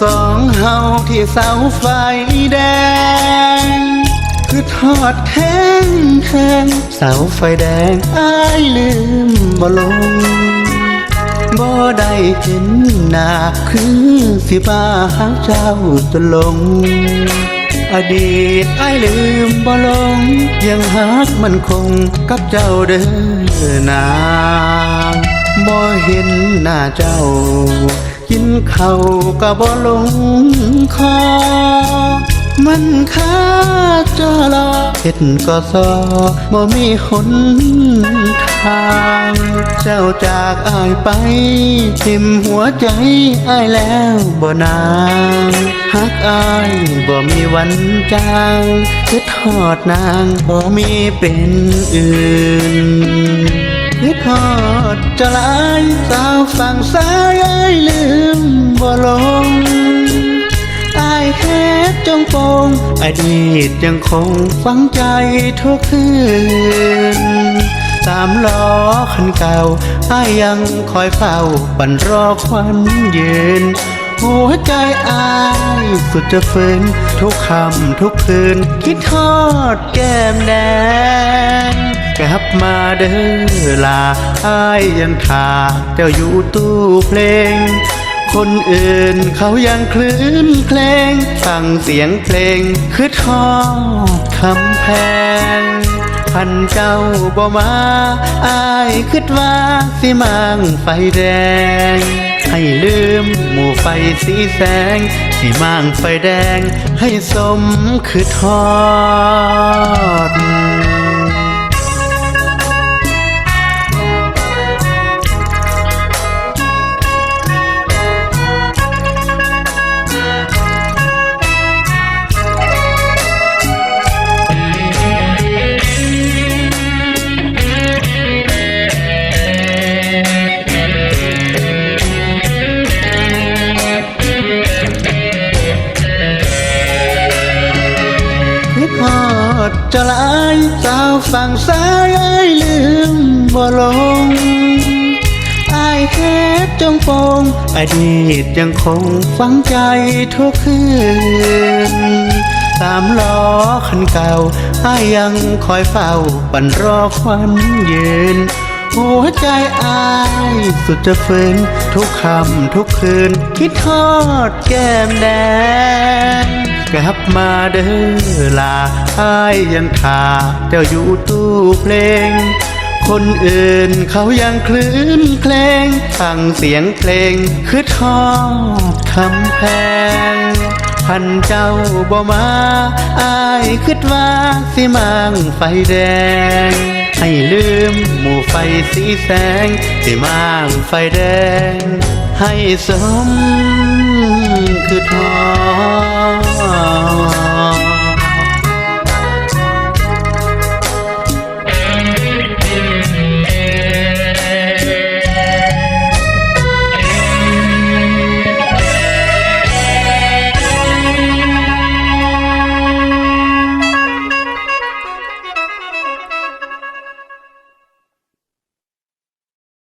สองเฮาที่เสาไฟแดง คือทอดแทงแทงเสาไฟแดงอ้ายลืมบ่ลงบ่ได้เห็นหน้าคือสิบ้าหาเจ้าจนหลง อดีตไอ้ลืมบ่ลง ยังฮักมันคงกับเจ้าเด้อนางบ่เห็นหน้าเจ้า กินเขาก็บ่ลงคอ มันค่าจะรอเห็ดก็ซอบ่มีหนทาง เจ้าจากอายไปทิมหัวใจอายแล้วบ่นางฮักอายบ่มีวันจางคือทอดนางบ่มีเป็นอื่น คิดทอดจะลายสาวฝั่งซ้ายเอ้ลืมบ่ลงอายแค่จงปงอดีตยังคงฝังใจทุกคืนตามล้อคันเก่าอายยังคอยเฝ้าบันรอควันยืนหัวใจอายสุดจะฝืนทุกคำทุกคืน คิดทอดแก้มแดง กลับมาเด้อลาอายยังขาเจ้าอยู่ตู้เพลง คนอื่นเขายังคลื่นเพลง ฟังเสียงเพลงคือทอดคำแพงพันเจ้าบ่มาอายคิดว่าสิมางไฟแดง ให้ลืมหมู่ไฟสีแสง สิมางไฟแดง ให้สมคือทอ จะลายสาวฝั่งซ้ายเอ้ลืมบ่ลงไอแค่จงปงอดีตยังคงฝังใจทุกคืนตามล้อคันเก่าไอยังคอยเฝ้าปั่นรอควันยืนหัวใจอายสุดจะฝืนทุกคำทุกคืน คิดทอดแก้มแดง กลับมาเด้อลาอายยังขาเจ้าอยู่ตู้เพลง คนอื่นเขายังคลื่นเพลงฟังเสียงเพลงคือทอดคำแพงพันเจ้าบ่มาอายคิดว่าสิมางไฟแดง ให้ลืมหมู่ไฟสีแสง สิมางไฟแดง ให้สมคือทอด